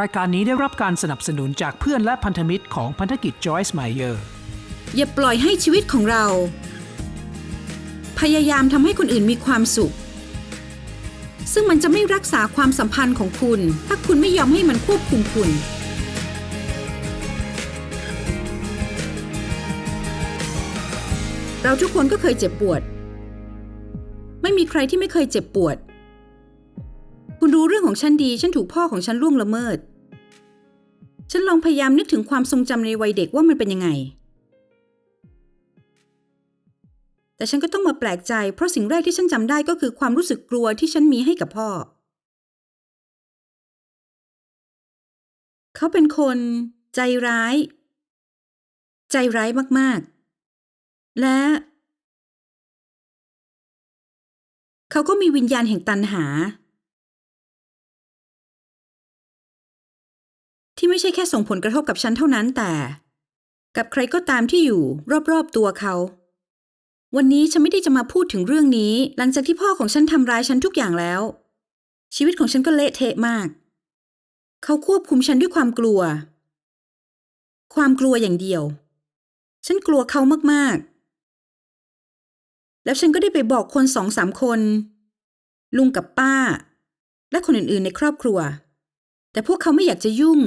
รายการนี้ได้รับการสนับสนุนจากเพื่อนและพันธมิตรของพันธกิจ Joyce Meyer อย่าปล่อยให้ชีวิตของเรา พยายามทำให้คนอื่นมีความสุข ซึ่งมันจะไม่รักษาความสัมพันธ์ของคุณ ถ้าคุณไม่ยอมให้มันควบคุมคุณเราทุกคนก็เคยเจ็บปวด ไม่มีใครที่ไม่เคยเจ็บปวด รู้เรื่องของฉันดี ฉันถูกพ่อของฉันล่วงละเมิด ฉันลองพยายามนึกถึงความทรงจำในวัยเด็กว่ามันเป็นยังไง แต่ฉันก็ต้องมาแปลกใจ เพราะสิ่งแรกที่ฉันจำได้ก็คือความรู้สึกกลัวที่ฉันมีให้กับพ่อ เขาเป็นคน ใจร้าย ใจร้ายมากๆ และเขาก็มีวิญญาณแห่งตันหา ที่ไม่ใช่แค่ส่งผลกระทบกับฉันเท่านั้นแต่ กับใครก็ตามที่อยู่ รอบๆตัวเขา วันนี้ฉันไม่ได้จะมาพูดถึงเรื่องนี้ หลังจากที่พ่อของฉันทำร้ายฉันทุกอย่างแล้ว ชีวิตของฉันก็เละเทะมาก เขาควบคุมฉันด้วยความกลัว ความกลัวอย่างเดียว ฉันกลัวเขามากๆ แล้วฉันก็ได้ไปบอกคนสองสามคน ลุงกับป้า และคนอื่นๆ ในครอบครัวแต่พวกเขาไม่อยากจะยุ่ง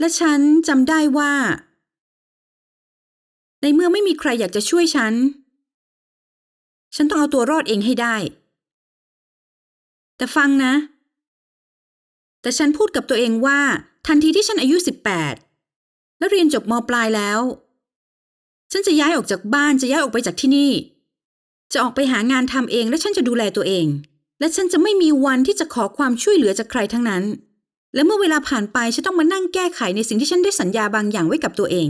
และฉันจำได้ว่า ในเมื่อไม่มีใครอยากจะช่วยฉัน ฉันต้องเอาตัวรอดเองให้ได้ แต่ฟังนะ แต่ฉันพูดกับตัวเองว่า ทันทีที่ฉันอายุ 18 และเรียนจบมปลายแล้ว ฉันจะย้ายออกจากบ้านจะย้ายออกไปจากที่นี่ จะออกไปหางานทำเองและฉันจะดูแลตัวเอง และฉันจะไม่มีวันที่จะขอความช่วยเหลือจากใครทั้งนั้น และเมื่อเวลาผ่านไปฉันต้องมานั่งแก้ไขในสิ่งที่ฉันได้สัญญาบางอย่างไว้กับตัวเอง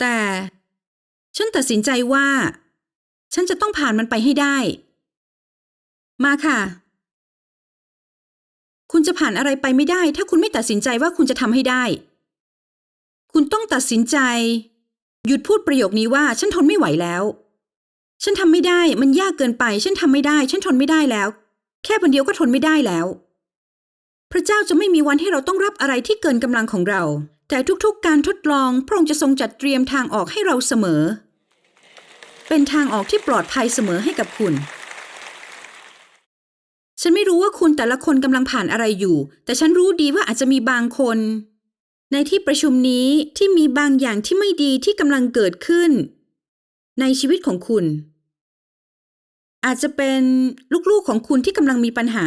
แต่ฉันตัดสินใจว่า ฉันจะต้องผ่านมันไปให้ได้ มาค่ะ คุณจะผ่านอะไรไปไม่ได้ ถ้าคุณไม่ตัดสินใจว่าคุณจะทำให้ได้ คุณต้องตัดสินใจ หยุดพูดประโยคนี้ว่า ฉันทนไม่ไหวแล้ว ฉันทำไม่ได้ มันยากเกินไป ฉันทำไม่ได้ ฉันทนไม่ได้แล้ว แค่วันเดียวก็ทนไม่ได้แล้ว พระเจ้าจะไม่มีวันให้เราต้องรับอะไรที่เกินกำลังของเรา แต่ทุกๆ การทดลองพระองค์จะทรงจัดเตรียมทางออกให้เราเสมอ เป็นทางออกที่ปลอดภัยเสมอให้กับคุณ ฉันไม่รู้ว่าคุณแต่ละคนกำลังผ่านอะไรอยู่ แต่ฉันรู้ดีว่าอาจจะมีบางคน ในที่ประชุมนี้ที่มีบางอย่างที่ไม่ดีที่กำลังเกิดขึ้น ในชีวิตของคุณ อาจจะเป็นลูกๆของคุณที่กำลังมีปัญหา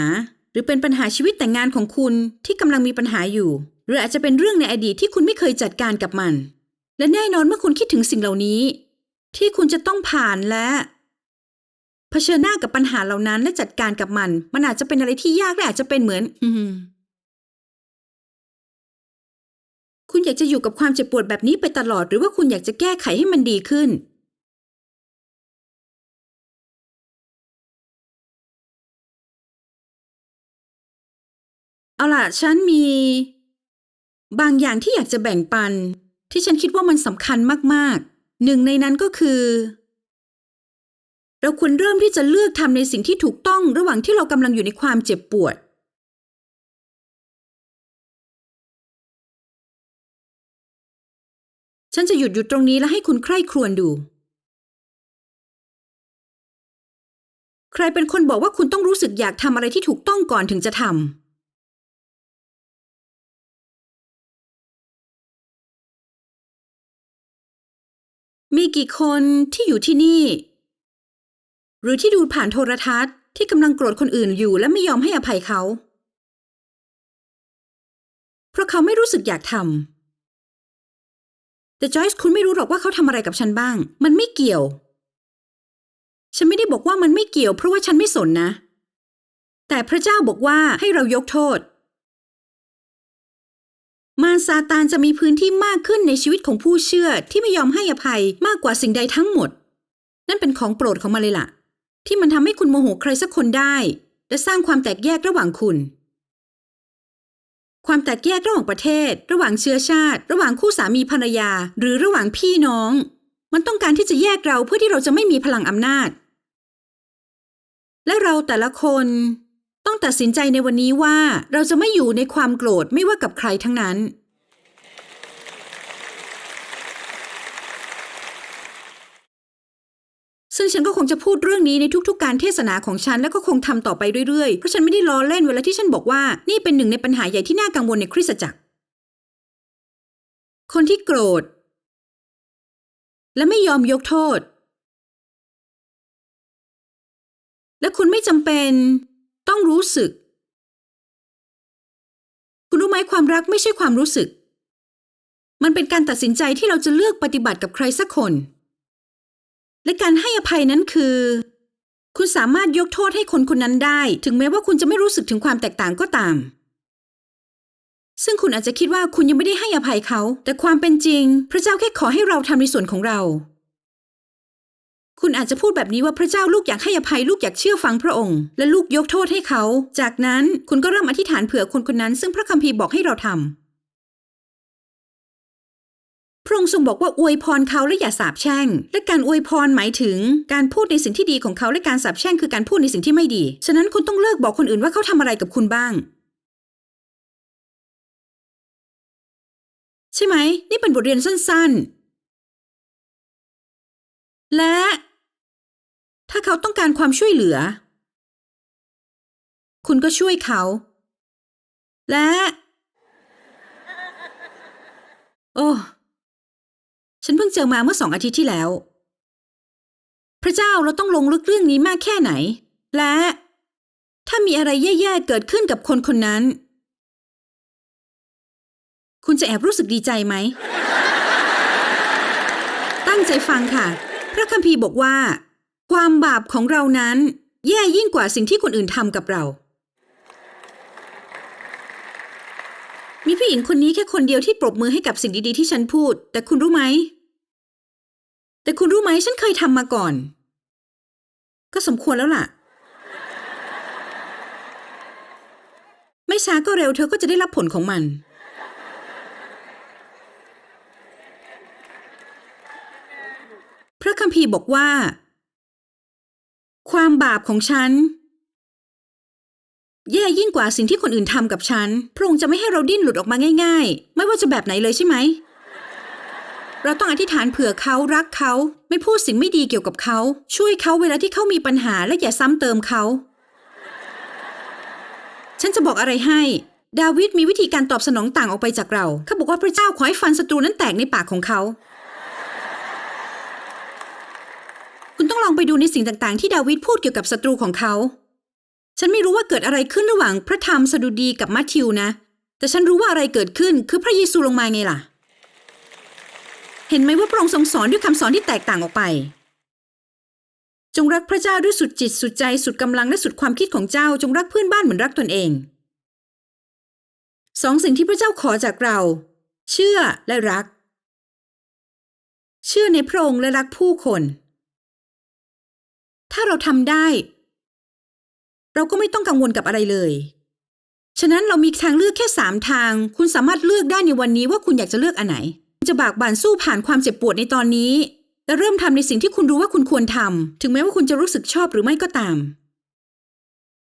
หรือเป็นปัญหาชีวิตแต่งงานของคุณที่กำลังมีปัญหาอยู่ หรืออาจจะเป็นเรื่องในอดีตที่คุณไม่เคยจัดการกับมัน และแน่นอนเมื่อคุณคิดถึงสิ่งเหล่านี้ ที่คุณจะต้องผ่านและเผชิญหน้ากับปัญหาเหล่านั้นและจัดการกับมัน มันอาจจะเป็นอะไรที่ยากและอาจจะเป็นเหมือน อืคุณอยากจะอยู่กับความเจ็บปวดแบบนี้ไปตลอด หรือว่าคุณอยากจะแก้ไขให้มันดีขึ้น เอาล่ะ ฉันมี บางอย่างที่อยากจะแบ่งปัน ที่ฉันคิดว่ามันสำคัญมากๆ หนึ่งในนั้นก็คือ เราควรเริ่มที่จะเลือกทำในสิ่งที่ถูกต้องระหว่างที่เรากำลังอยู่ในความเจ็บปวด ฉันจะหยุดอยู่ตรงนี้และให้คุณใคร่ครวญดู ใครเป็นคนบอกว่าคุณต้องรู้สึกอยากทำอะไรที่ถูกต้องก่อนถึงจะทำ กี่คนที่อยู่ที่นี่ หรือที่ดูผ่านโทรทัศน์ที่กำลังโกรธคนอื่นอยู่และไม่ยอมให้อภัยเขา เพราะเขาไม่รู้สึกอยากทำแต่จอยส์คุณไม่รู้หรอกว่าเขาทำอะไรกับฉันบ้าง มันไม่เกี่ยว ฉันไม่ได้บอกว่ามันไม่เกี่ยวเพราะว่าฉันไม่สนนะ แต่พระเจ้าบอกว่าให้เรายกโทษ มารซาตานจะมีพื้นที่มากขึ้นในชีวิตของผู้เชื่อที่ไม่ยอมให้อภัยมากกว่าสิ่งใดทั้งหมด นั่นเป็นของโปรดของมันเลยล่ะ ที่มันทำให้คุณโมโหใครสักคนได้ และสร้างความแตกแยกระหว่างคุณ ความแตกแยกระหว่างประเทศ ระหว่างเชื้อชาติ ระหว่างคู่สามีภรรยา หรือระหว่างพี่น้อง มันต้องการที่จะแยกเราเพื่อที่เราจะไม่มีพลังอำนาจ และเราแต่ละคน ต้องตัดสินใจในวันนี้ว่าเราจะไม่อยู่ในความโกรธไม่ว่ากับใครทั้งนั้น ซึ่งฉันก็คงจะพูดเรื่องนี้ในทุกๆ การเทศนาของฉันแล้วก็คงทำต่อไปเรื่อยๆ เพราะฉันไม่ได้ล้อเล่นเวลาที่ฉันบอกว่านี่เป็นหนึ่งในปัญหาใหญ่ที่น่ากังวลในคริสตจักร คนที่โกรธ และไม่ยอมยกโทษ และคุณไม่จำเป็น ต้องรู้สึก คุณรู้ไหมความรักไม่ใช่ความรู้สึก มันเป็นการตัดสินใจที่เราจะเลือกปฏิบัติกับใครสักคน และการให้อภัยนั้นคือ คุณสามารถยกโทษให้คนคนนั้นได้ ถึงแม้ว่าคุณจะไม่รู้สึกถึงความแตกต่างก็ตาม ซึ่งคุณอาจจะคิดว่าคุณยังไม่ได้ให้อภัยเขา แต่ความเป็นจริง พระเจ้าแค่ขอให้เราทำในส่วนของเรา คุณอาจจะพูดแบบนี้ว่าพระเจ้าลูกอยากให้อภัยลูกอยากเชื่อฟังพระองค์ และลูกยกโทษให้เขา จากนั้นคุณก็เริ่มอธิษฐานเผื่อคนคนนั้น ซึ่งพระคัมภีร์บอกให้เราทำพระองค์ทรงบอกว่าอวยพรเขาและอย่าสาปแช่ง และการอวยพรหมายถึง การพูดในสิ่งที่ดีของเขาและการสาปแช่งคือการพูดในสิ่งที่ไม่ดี ฉะนั้นคุณต้องเลิกบอกคนอื่นว่าเขาทำอะไรกับคุณบ้าง ใช่ไหม นี่เป็นบทเรียนสั้น ๆ และ ถ้าเขาต้องการความช่วยเหลือ คุณก็ช่วยเขา และ โอ้ฉันเพิ่งเจอมาเมื่อสองอาทิตย์ที่แล้ว พระเจ้าเราต้องลงลึกเรื่องนี้มากแค่ไหน และ ถ้ามีอะไรแย่ๆเกิดขึ้นกับคนคนนั้น คุณจะแอบรู้สึกดีใจไหม ตั้งใจฟังค่ะ ระคัมภีร์บอกว่า ความบาปของเรานั้น แย่ยิ่งกว่าสิ่งที่คนอื่นทำกับเรา มีผู้หญิงคนนี้แค่คนเดียวที่ปรบมือให้กับสิ่งดีๆที่ฉันพูด แต่คุณรู้ไหม แต่คุณรู้ไหมฉันเคยทำมาก่อน ก็สมควรแล้วล่ะ ไม่ช้าก็เร็วเธอก็จะได้รับผลของมัน ระคัมภีร์บอกว่า ความบาปของฉัน แย่ยิ่งกว่าสิ่งที่คนอื่นทำกับฉัน พระองค์จะไม่ให้เราดิ้นหลุดออกมาง่าย ๆ ไม่ว่าจะแบบไหนเลยใช่ไหม เราต้องอธิษฐานเผื่อเขารักเขา ไม่พูดสิ่งไม่ดีเกี่ยวกับเขา ช่วยเขาเวลาที่เขามีปัญหาและอย่าซ้ำเติมเขา ฉันจะบอกอะไรให้ดาวิดมีวิธีการตอบสนองต่างออกไปจากเรา เขาบอกว่าพระเจ้าขอให้ฟันศัตรูนั้นแตกในปากของเขา คุณต้องลองไปดูในสิ่งต่างๆ ที่ดาวิดพูดเกี่ยวกับศัตรูของเขา ฉันไม่รู้ว่าเกิดอะไรขึ้นระหว่างพระธรรมสดุดีกับมัทธิวนะ แต่ฉันรู้ว่าอะไรเกิดขึ้นคือพระเยซูลงมาไงล่ะ เห็นไหมว่าพระองค์ทรงสอนด้วยคำสอนที่แตกต่างออกไป จงรักพระเจ้าด้วยสุดจิตสุดใจสุดกำลังและสุดความคิดของเจ้า จงรักเพื่อนบ้านเหมือนรักตนเองสองสิ่งที่พระเจ้าขอจากเรา เชื่อและรัก เชื่อในพระองค์และรักผู้คน ถ้าเราทำได้ เราก็ไม่ต้องกังวลกับอะไรเลย ฉะนั้นเรามีทางเลือกแค่สามทาง คุณสามารถเลือกได้ในวันนี้ว่าคุณอยากจะเลือกอันไหนจะบากบั่นสู้ผ่านความเจ็บปวดในตอนนี้และเริ่มทำในสิ่งที่คุณรู้ว่าคุณควรทำถึงแม้ว่าคุณจะรู้สึกชอบหรือไม่ก็ตาม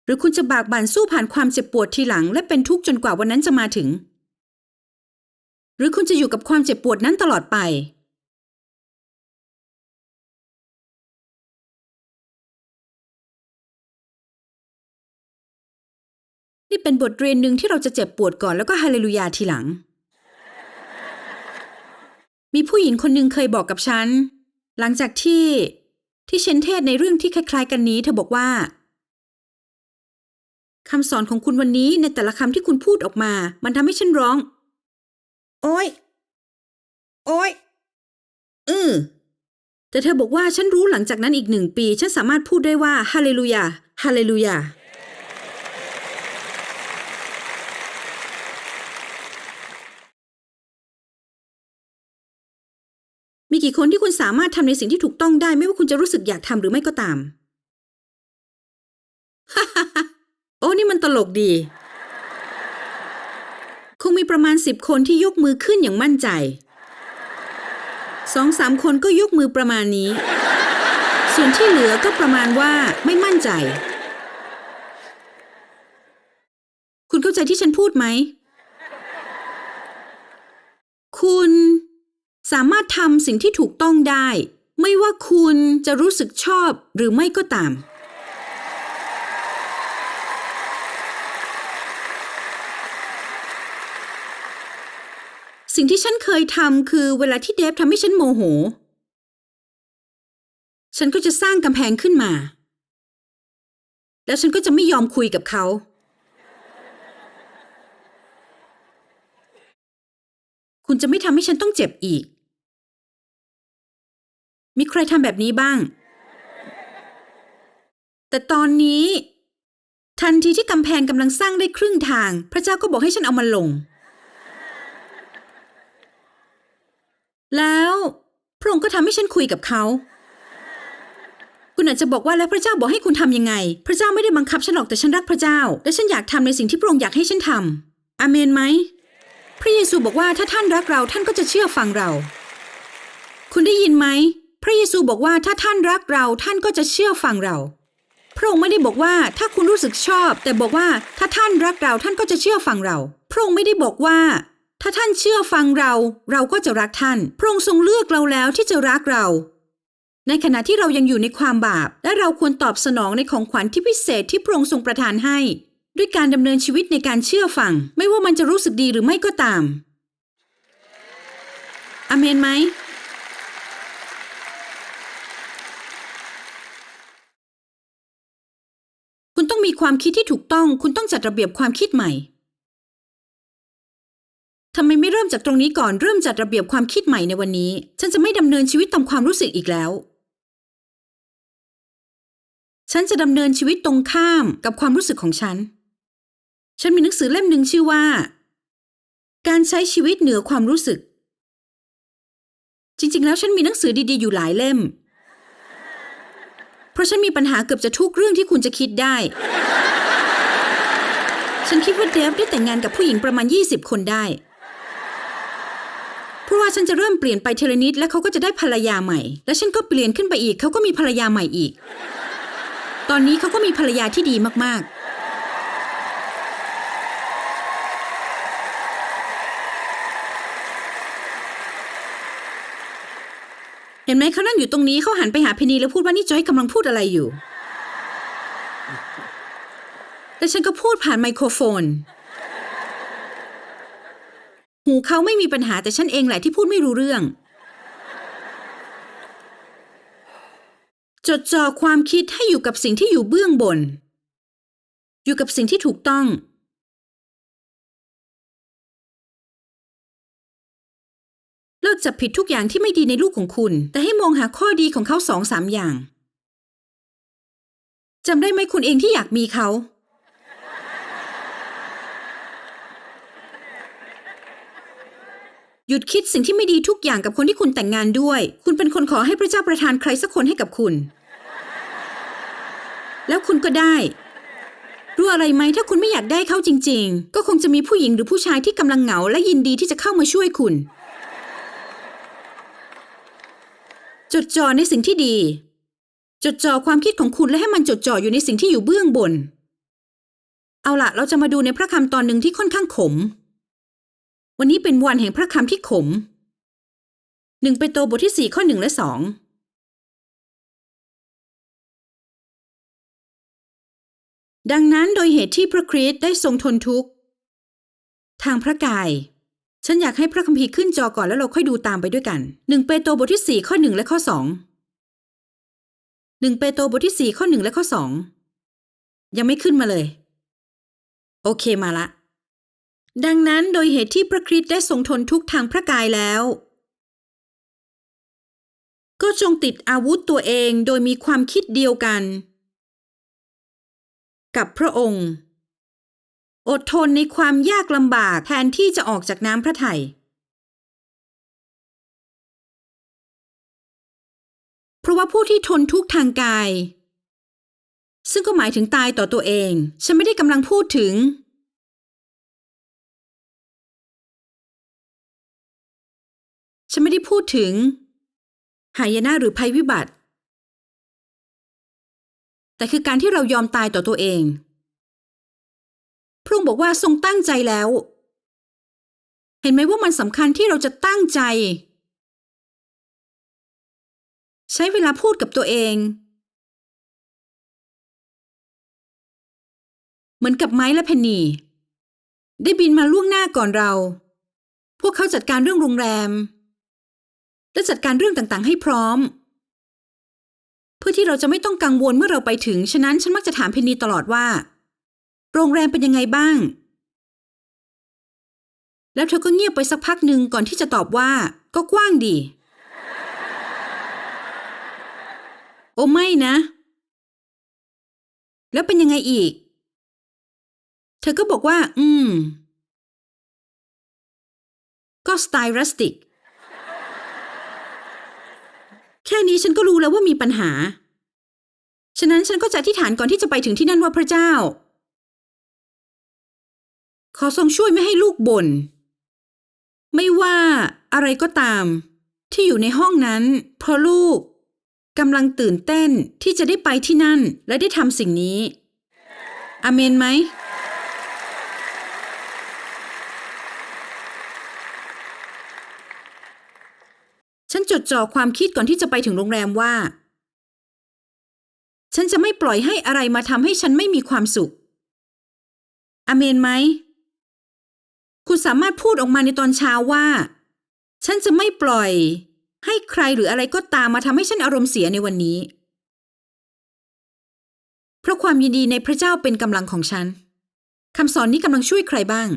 หรือคุณจะบากบั่นสู้ผ่านความเจ็บปวดทีหลัง และเป็นทุกข์จนกว่าวันนั้นจะมาถึง หรือคุณจะอยู่กับความเจ็บปวดนั้นตลอดไป นี่เป็นบทเรียนหนึ่งที่เราจะเจ็บปวดก่อนแล้วก็ฮาเลลูยาทีหลัง มีผู้หญิงคนหนึ่งเคยบอกกับฉัน หลังจากที่ที่เชนเทศในเรื่องที่คล้ายๆ กันนี้ เธอบอกว่าคำสอนของคุณวันนี้ในแต่ละคำที่คุณพูดออกมา มันทำให้ฉันร้อง โอ้ย โอ้ย อือแต่เธอบอกว่าฉันรู้หลังจากนั้นอีกหนึ่งปี ฉันสามารถพูดได้ว่าฮาเลลูยาฮาเลลูยา กี่คนที่คุณสามารถทำในสิ่งที่ถูกต้องได้ไม่ว่าคุณจะรู้สึกอยากทำหรือไม่ก็ตามโอ้นี่มันตลกดี คงมีประมาณสิบคนที่ยกมือขึ้นอย่างมั่นใจสองสามคนก็ยกมือประมาณนี้ ส่วนที่เหลือก็ประมาณว่าไม่มั่นใจ คุณเข้าใจที่ฉันพูดไหม คุณ สามารถทำสิ่งที่ถูกต้องได้ ไม่ว่าคุณจะรู้สึกชอบหรือไม่ก็ตาม สิ่งที่ฉันเคยทำคือเวลาที่เดฟทำให้ฉันโมโห ฉันก็จะสร้างกำแพงขึ้นมา แล้วฉันก็จะไม่ยอมคุยกับเขาคุณจะไม่ทำให้ฉันต้องเจ็บอีก มีใครทำแบบนี้บ้าง แต่ตอนนี้ ทันทีที่กำแพงกำลังสร้างได้ครึ่งทาง พระเจ้าก็บอกให้ฉันเอามันลง แล้วพระองค์ก็ทำให้ฉันคุยกับเขา คุณอาจจะบอกว่าแล้วพระเจ้าบอกให้คุณทำยังไง พระเจ้าไม่ได้บังคับฉันหรอกแต่ฉันรักพระเจ้า และฉันอยากทำในสิ่งที่พระองค์อยากให้ฉันทำอเมนไหมพระเยซูบอกว่าถ้าท่านรักเราท่านก็จะเชื่อฟังเรา คุณได้ยินไหม พระเยซูบอกว่าถ้าท่านรักเราท่านก็จะเชื่อฟังเรา พระองค์ไม่ได้บอกว่าถ้าคุณรู้สึกชอบ แต่บอกว่าถ้าท่านรักเราท่านก็จะเชื่อฟังเรา พระองค์ไม่ได้บอกว่า ถ้าท่านเชื่อฟังเรา เราก็จะรักท่าน พระองค์ทรงเลือกเราแล้วที่จะรักเรา ในขณะที่เรายังอยู่ในความบาป และเราควรตอบสนองในของขวัญที่พิเศษที่พระองค์ทรงประทานให้ ด้วยการดำเนินชีวิตในการเชื่อฟัง ไม่ว่ามันจะรู้สึกดีหรือไม่ก็ตามอเมนไหม คุณต้องมีความคิดที่ถูกต้องคุณต้องจัดระเบียบความคิดใหม่ทำไมไม่เริ่มจากตรงนี้ก่อนเริ่มจัดระเบียบความคิดใหม่ในวันนี้ ฉันจะไม่ดำเนินชีวิตตามความรู้สึกอีกแล้ว ฉันจะดำเนินชีวิตตรงข้ามกับความรู้สึกของฉัน ฉันมีหนังสือเล่มหนึ่งชื่อว่า การใช้ชีวิตเหนือความรู้สึก จริงๆ แล้วฉันมีหนังสือดีๆ อยู่หลายเล่ม เพราะฉันมีปัญหาเกือบจะทุกเรื่องที่คุณจะคิดได้ ฉันคิดว่าเดฟได้แต่งงานกับผู้หญิงประมาณ 20 คนได้ เพราะว่าฉันจะเริ่มเปลี่ยนไปเทละนิดและเขาก็จะได้ภรรยาใหม่ และฉันก็เปลี่ยนขึ้นไปอีกเขาก็มีภรรยาใหม่อีก ตอนนี้เขาก็มีภรรยาที่ดีมากๆ เห็นไหมเขานั่งอยู่ตรงนี้เขาหันไปหาเพนีแล้วพูดว่านี่จอยกำลังพูดอะไรอยู่ แล้วฉันก็พูดผ่านไมโครโฟน หูเขาไม่มีปัญหาแต่ฉันเองแหละที่พูดไม่รู้เรื่อง จดจ่อความคิดให้อยู่กับสิ่งที่อยู่เบื้องบน อยู่กับสิ่งที่ถูกต้อง จับผิดทุกอย่างที่ไม่ดีในลูกของคุณ แต่ให้มองหาข้อดีของเขาสองสามอย่างจำได้ไหมคุณเองที่อยากมีเขา หยุดคิดสิ่งที่ไม่ดีทุกอย่างกับคนที่คุณแต่งงานด้วย คุณเป็นคนขอให้พระเจ้าประทานใครสักคนให้กับคุณ แล้วคุณก็ได้ รู้อะไรไหมถ้าคุณไม่อยากได้เขาจริง ๆ ก็คงจะมีผู้หญิงหรือผู้ชายที่กำลังเหงาและยินดีที่จะเข้ามาช่วยคุณ จดจ่อในสิ่งที่ดี จดจ่อความคิดของคุณและให้มันจดจ่ออยู่ในสิ่งที่อยู่เบื้องบน เอาละเราจะมาดูในพระคำตอนหนึ่งที่ค่อนข้างขม วันนี้เป็นวันแห่งพระคำที่ขมหนึ่งเปโตรบทที่สี่ข้อหนึ่งและสองดังนั้นโดยเหตุที่พระคริสต์ได้ทรงทนทุกข์ ทางพระกาย ฉันอยากให้พระคัมภีร์ขึ้นจอก่อนแล้วเราค่อยดูตามไปด้วยกันหนึ่งเปโตรบทที่สี่ข้อหนึ่งและข้อสองหนึ่งเปโตรบทที่สี่ข้อหนึ่งและข้อสองยังไม่ขึ้นมาเลย โอเคมาละ ดังนั้นโดยเหตุที่พระคริสต์ได้ทรงทนทุกทางพระกายแล้ว ก็จงติดอาวุธตัวเองโดยมีความคิดเดียวกัน กับพระองค์ อดทนในความยากลำบากแทนที่จะออกจากน้ำพระทัยเพราะว่าผู้ที่ทนทุกข์ทางกาย ซึ่งก็หมายถึงตายต่อตัวเอง ฉันไม่ได้กำลังพูดถึง ฉันไม่ได้พูดถึง หายนะหรือภัยวิบัติ แต่คือการที่เรายอมตายต่อตัวเอง พระองค์บอกว่าทรงตั้งใจแล้ว เห็นไหมว่ามันสำคัญที่เราจะตั้งใจ ใช้เวลาพูดกับตัวเอง เหมือนกับไม้และเพนนี ได้บินมาล่วงหน้าก่อนเรา พวกเขาจัดการเรื่องโรงแรม และจัดการเรื่องต่างๆ ให้พร้อม เพื่อที่เราจะไม่ต้องกังวลเมื่อเราไปถึง ฉะนั้นฉันมักจะถามเพนนีตลอดว่า โรงแรมเป็นยังไงบ้าง แล้วเธอก็เงียบไปสักพักหนึ่งก่อนที่จะตอบว่า ก็กว้างดี โอ้ไม่นะ แล้วเป็นยังไงอีก เธอก็บอกว่า อืม ก็สไตล์รัสติก แค่นี้ฉันก็รู้แล้วว่ามีปัญหา ฉะนั้นฉันก็จะอธิษฐานก่อนที่จะไปถึงที่นั่นว่าพระเจ้า ขอทรงช่วยไม่ให้ลูกบน่น ไม่ว่าอะไรก็ตาม ที่อยู่ในห้องนั้น เพราะลูกกำลังตื่นเต้นที่จะได้ไปที่นั่นและได้ทำสิ่งนี้ อเมนไหม ฉันจดจ่อความคิดก่อนที่จะไปถึงโรงแรมว่า ฉันจะไม่ปล่อยให้อะไรมาทำให้ฉันไม่มีความสุข อเมนไหม คุณสามารถพูดออกมาในตอนเช้าว่า ฉันจะไม่ปล่อย ให้ใครหรืออะไรก็ตามมาทำให้ฉันอารมณ์เสียในวันนี้ เพราะความยินดีในพระเจ้าเป็นกำลังของฉันคำสอนนี้กำลังช่วยใครบ้าง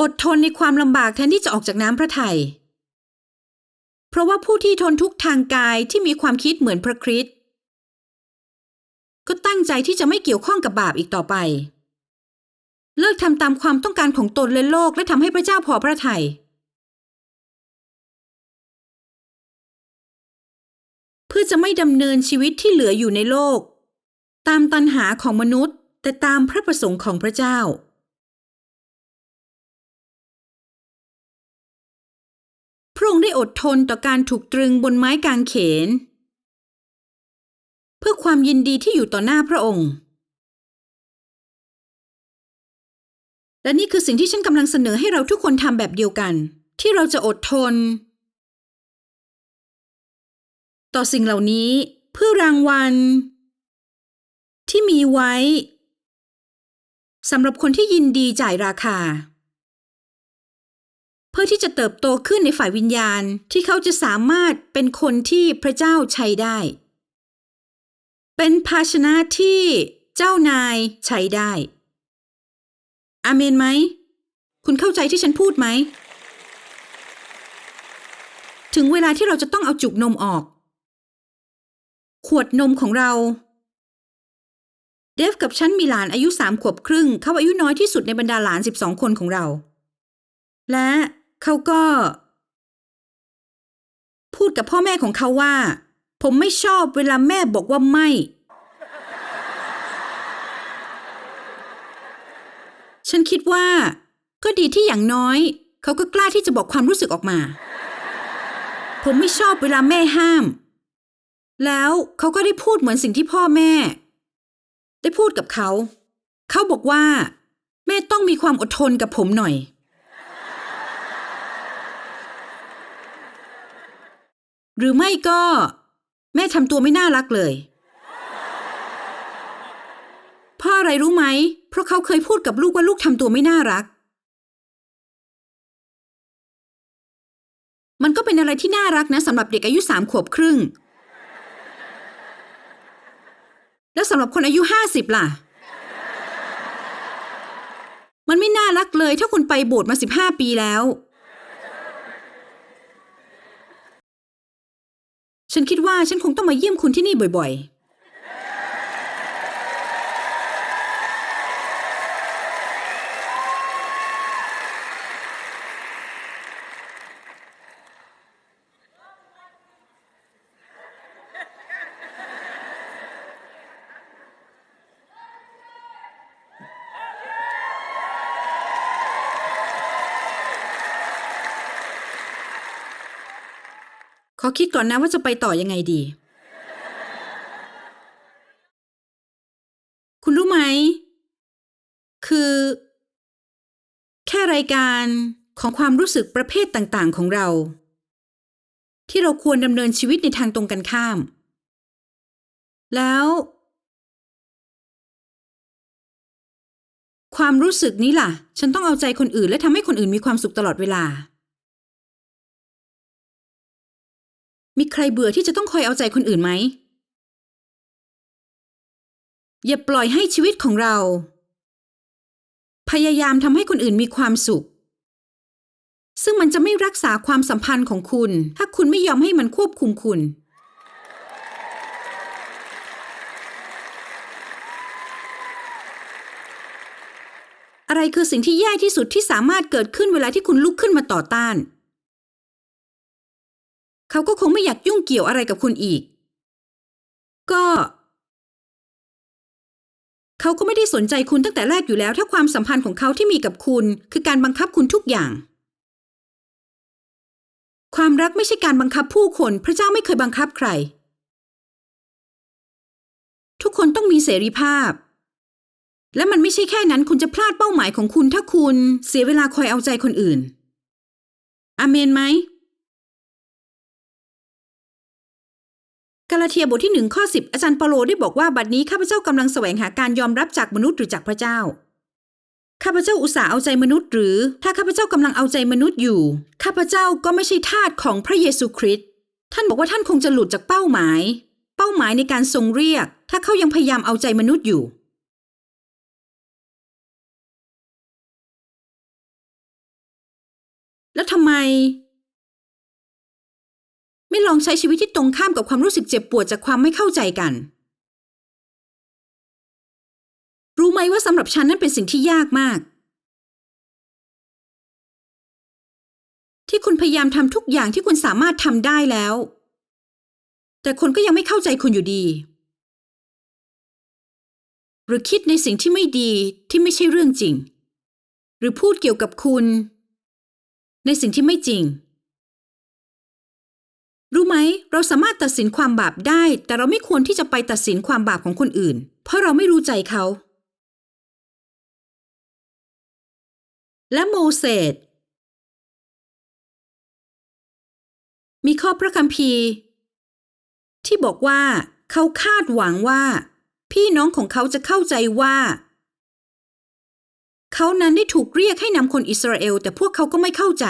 อดทนในความลำบากแทนที่จะออกจากน้ำพระทัยเพราะว่าผู้ที่ทนทุกข์ทางกายที่มีความคิดเหมือนพระคริสต์ ก็ตั้งใจที่จะไม่เกี่ยวข้องกับบาปอีกต่อไป เลิกทำตามความต้องการของตนและโลกและทำให้พระเจ้าพอพระทยัยเพื่อจะไม่ดำเนินชีวิตที่เหลืออยู่ในโลก ตามตันหาของมนุษย์ แต่ตามพระประสงค์ของพระเจ้า พระองค์ได้อดทนต่อการถูกตรึงบนไม้กางเขนเพื่อความยินดีที่อยู่ต่อหน้าพระองค์ และนี่คือสิ่งที่ฉันกำลังเสนอให้เราทุกคนทำแบบเดียวกัน ที่เราจะอดทน ต่อสิ่งเหล่านี้เพื่อรางวัล ที่มีไว้สำหรับคนที่ยินดีจ่ายราคา เพื่อที่จะเติบโตขึ้นในฝ่ายวิญญาณที่เขาจะสามารถเป็นคนที่พระเจ้าใช้ได้ เป็นภาชนะที่เจ้านายใช้ได้ อาเมนไหม คุณเข้าใจที่ฉันพูดไหม ถึงเวลาที่เราจะต้องเอาจุกนมออก ขวดนมของเรา เดฟกับฉันมีหลานอายุสามขวบครึ่ง เขาอายุน้อยที่สุดในบรรดาหลานสิบสองคนของเรา และเขาก็ พูดกับพ่อแม่ของเขาว่า ผมไม่ชอบเวลาแม่บอกว่าไม่ ฉันคิดว่า ก็ดีที่อย่างน้อย เขาก็กล้าที่จะบอกความรู้สึกออกมา ผมไม่ชอบเวลาแม่ห้าม แล้วเขาก็ได้พูดเหมือนสิ่งที่พ่อแม่ ได้พูดกับเขา เขาบอกว่า แม่ต้องมีความอดทนกับผมหน่อยหรือไม่ก็ แม่ทำตัวไม่น่ารักเลย เพ่ออะไรรู้ไหม เพราะเขาเคยพูดกับลูกว่าลูกทำตัวไม่น่ารัก มันก็เป็นอะไรที่น่ารักนะสำหรับเด็กอายุสามขวบครึ่ง แล้วสำหรับคนอายุห้าสิบล่ะ มันไม่น่ารักเลยถ้าคุณไปโบสถ์มาสิบห้าปีแล้ว ฉันคิดว่าฉันคงต้องมาเยี่ยมคุณที่นี่บ่อยๆ ขอคิดก่อนนะว่าจะไปต่อยังไงดี คุณรู้ไหม คือ แค่รายการของความรู้สึกประเภทต่างๆ ของเรา ที่เราควรดำเนินชีวิตในทางตรงกันข้าม แล้ว ความรู้สึกนี้ล่ะ ฉันต้องเอาใจคนอื่นและทำให้คนอื่นมีความสุขตลอดเวลา มีใครเบื่อที่จะต้องคอยเอาใจคนอื่นไหม อย่าปล่อยให้ชีวิตของเรา พยายามทำให้คนอื่นมีความสุข ซึ่งมันจะไม่รักษาความสัมพันธ์ของคุณ ถ้าคุณไม่ยอมให้มันควบคุมคุณ อะไรคือสิ่งที่แย่ที่สุดที่สามารถเกิดขึ้นเวลาที่คุณลุกขึ้นมาต่อต้าน เขาก็คงไม่อยากยุ่งเกี่ยวอะไรกับคุณอีก ก็ เขาก็ไม่ได้สนใจคุณตั้งแต่แรกอยู่แล้ว ถ้าความสัมพันธ์ของเขาที่มีกับคุณ คือการบังคับคุณทุกอย่าง ความรักไม่ใช่การบังคับผู้คน พระเจ้าไม่เคยบังคับใคร ทุกคนต้องมีเสรีภาพ และมันไม่ใช่แค่นั้นคุณจะพลาดเป้าหมายของคุณถ้าคุณ เสียเวลาคอยเอาใจคนอื่นอเมนไหม กาลาเทียบทที่หนึ่งข้อสิบอาจารย์เปาโลได้บอกว่าบัดนี้ข้าพเจ้ากำลังแสวงหาการยอมรับจากมนุษย์หรือจากพระเจ้าข้าพเจ้าอุตส่าห์เอาใจมนุษย์ หรือ ถ้าข้าพเจ้ากำลังเอาใจมนุษย์อยู่ ข้าพเจ้าก็ไม่ใช่ทาสของพระเยซูคริสต์ท่านบอกว่าท่านคงจะหลุดจากเป้าหมาย เป้าหมายในการทรงเรียก ถ้าเขายังพยายามเอาใจมนุษย์อยู่ แล้วทำไม ไม่ลองใช้ชีวิตที่ตรงข้ามกับความรู้สึกเจ็บปวดจากความไม่เข้าใจกัน รู้ไหมว่าสำหรับฉันนั้นเป็นสิ่งที่ยากมาก ที่คุณพยายามทำทุกอย่างที่คุณสามารถทำได้แล้ว แต่คนก็ยังไม่เข้าใจคุณอยู่ดี หรือคิดในสิ่งที่ไม่ดีที่ไม่ใช่เรื่องจริง หรือพูดเกี่ยวกับคุณ ในสิ่งที่ไม่จริง ไหม เราสามารถตัดสินความบาปได้ แต่เราไม่ควรที่จะไปตัดสินความบาปของคนอื่น เพราะเราไม่รู้ใจเขา และโมเสสมีข้อพระคัมภีร์ ที่บอกว่าเขาคาดหวังว่า พี่น้องของเขาจะเข้าใจว่า เขานั้นได้ถูกเรียกให้นำคนอิสราเอล แต่พวกเขาก็ไม่เข้าใจ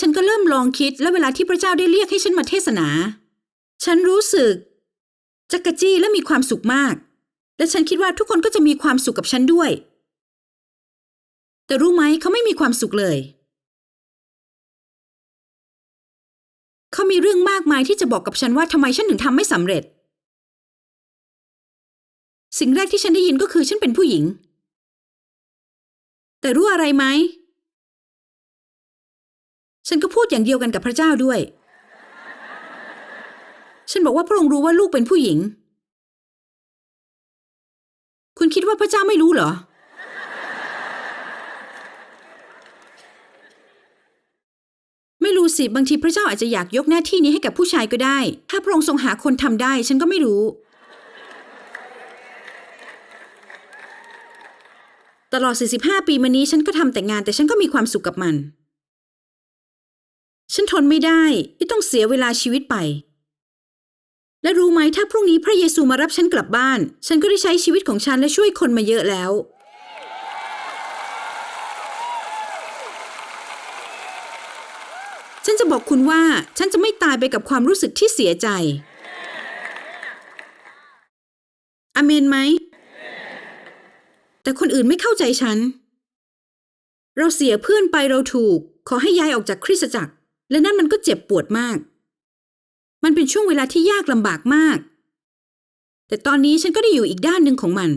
ฉันก็เริ่มลองคิด และเวลาที่พระเจ้าได้เรียกให้ฉันมาเทศนา ฉันรู้สึกจักกะจี้และมีความสุขมาก และฉันคิดว่าทุกคนก็จะมีความสุขกับฉันด้วย แต่รู้ไหมเขาไม่มีความสุขเลย เขามีเรื่องมากมายที่จะบอกกับฉันว่าทำไมฉันถึงทำไม่สำเร็จ สิ่งแรกที่ฉันได้ยินก็คือฉันเป็นผู้หญิง แต่รู้อะไรไหม ฉันก็พูดอย่างเดียวกันกับพระเจ้าด้วย ฉันบอกว่าพระองค์รู้ว่าลูกเป็นผู้หญิง คุณคิดว่าพระเจ้าไม่รู้เหรอ ไม่รู้สิ บางทีพระเจ้าอาจจะอยากยกหน้าที่นี้ให้กับผู้ชายก็ได้ ถ้าพระองค์ทรงหาคนทำได้ ฉันก็ไม่รู้ตลอด 45 ปีมานี้ฉันก็ทำแต่งานแต่ฉันก็มีความสุขกับมัน ฉันทนไม่ได้ที่ต้องเสียเวลาชีวิตไป และรู้ไหมถ้าพรุ่งนี้พระเยซูมารับฉันกลับบ้าน ฉันก็ได้ใช้ชีวิตของฉันและช่วยคนมาเยอะแล้ว ฉันจะบอกคุณว่าฉันจะไม่ตายไปกับความรู้สึกที่เสียใจอเมนไหม แต่คนอื่นไม่เข้าใจฉัน เราเสียเพื่อนไปเราถูก ขอให้ย้ายออกจากคริสตจักร และนั่นมันก็เจ็บปวดมาก มันเป็นช่วงเวลาที่ยากลำบากมาก แต่ตอนนี้ฉันก็ได้อยู่อีกด้านหนึ่งของมัน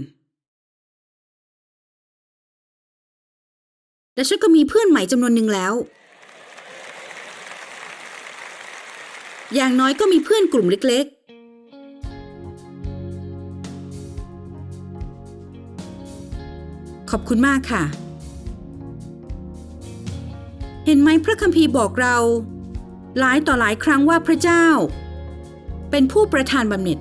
และฉันก็มีเพื่อนใหม่จำนวนหนึ่งแล้ว อย่างน้อยก็มีเพื่อนกลุ่มเล็ก ๆขอบคุณมากค่ะ เห็นไหมพระคัมภีร์บอกเรา หลายต่อหลายครั้งว่าพระเจ้า เป็นผู้ประทานบำเหน็จ